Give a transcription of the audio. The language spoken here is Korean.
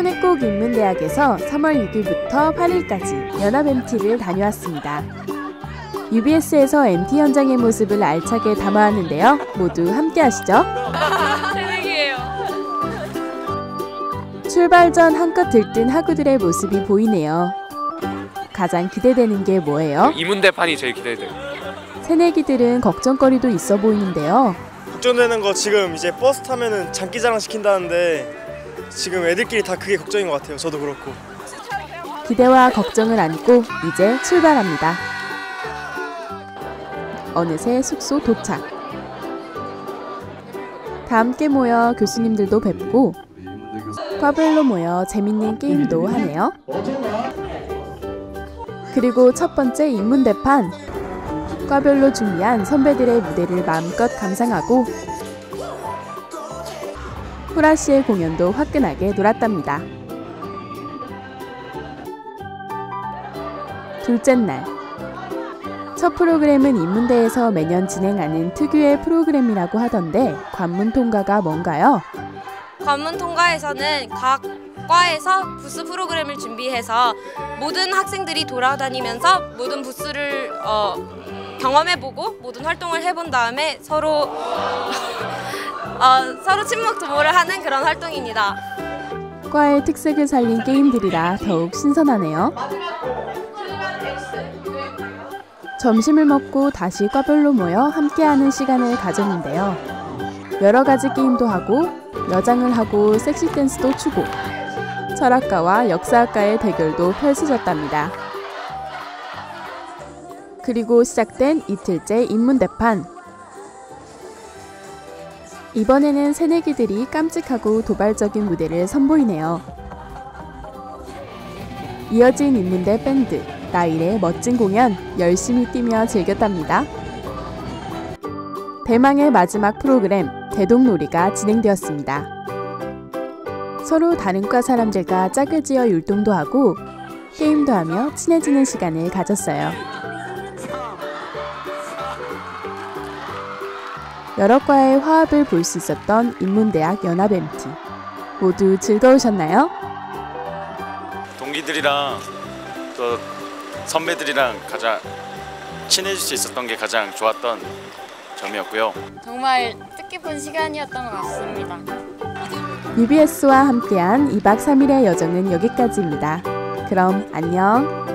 행운의 꽃 인문대학에서 3월 6일부터 8일까지 연합 MT를 다녀왔습니다. UBS에서 MT 현장의 모습을 알차게 담아왔는데요. 모두 함께 하시죠. 새내기예요. 출발 전 한껏 들뜬 학우들의 모습이 보이네요. 가장 기대되는 게 뭐예요? 이문대판이 제일 기대돼요. 새내기들은 걱정거리도 있어 보이는데요. 걱정되는 거 지금 이제 버스 타면은 장기자랑 시킨다는데 지금 애들끼리 다 그게 걱정인 것 같아요. 저도 그렇고. 기대와 걱정을 안고 이제 출발합니다. 어느새 숙소 도착. 다 함께 모여 교수님들도 뵙고 과별로 모여 재밌는 게임도 하네요. 그리고 첫 번째 인문대판. 과별로 준비한 선배들의 무대를 마음껏 감상하고 후라 씨의 공연도 화끈하게 놀았답니다. 둘째 날. 첫 프로그램은 인문대에서 매년 진행하는 특유의 프로그램이라고 하던데 관문 통과가 뭔가요? 관문 통과에서는 각 과에서 부스 프로그램을 준비해서 모든 학생들이 돌아다니면서 모든 부스를 어, 경험해보고 모든 활동을 해본 다음에 서로 어, 서로 친목 도모를 하는 그런 활동입니다. 과의 특색을 살린 게임들이라 더욱 신선하네요. 점심을 먹고 다시 과별로 모여 함께하는 시간을 가졌는데요. 여러 가지 게임도 하고 여장을 하고 섹시 댄스도 추고 철학가와 역사학과의 대결도 펼쳐졌답니다. 그리고 시작된 이틀째 인문대판. 이번에는 새내기들이 깜찍하고 도발적인 무대를 선보이네요. 이어진 인문대 밴드 나일의 멋진 공연 열심히 뛰며 즐겼답니다. 대망의 마지막 프로그램 대동놀이가 진행되었습니다. 서로 다른 과 사람들과 짝을 지어 율동도 하고 게임도 하며 친해지는 시간을 가졌어요. 여러 과의 화합을 볼 수 있었던 인문대학 연합 MT. 모두 즐거우셨나요? 동기들이랑 또 선배들이랑 가장 친해질 수 있었던 게 가장 좋았던 점이었고요. 정말 뜻깊은 시간이었던 것 같습니다. UBS와 함께한 2박 3일의 여정은 여기까지입니다. 그럼 안녕!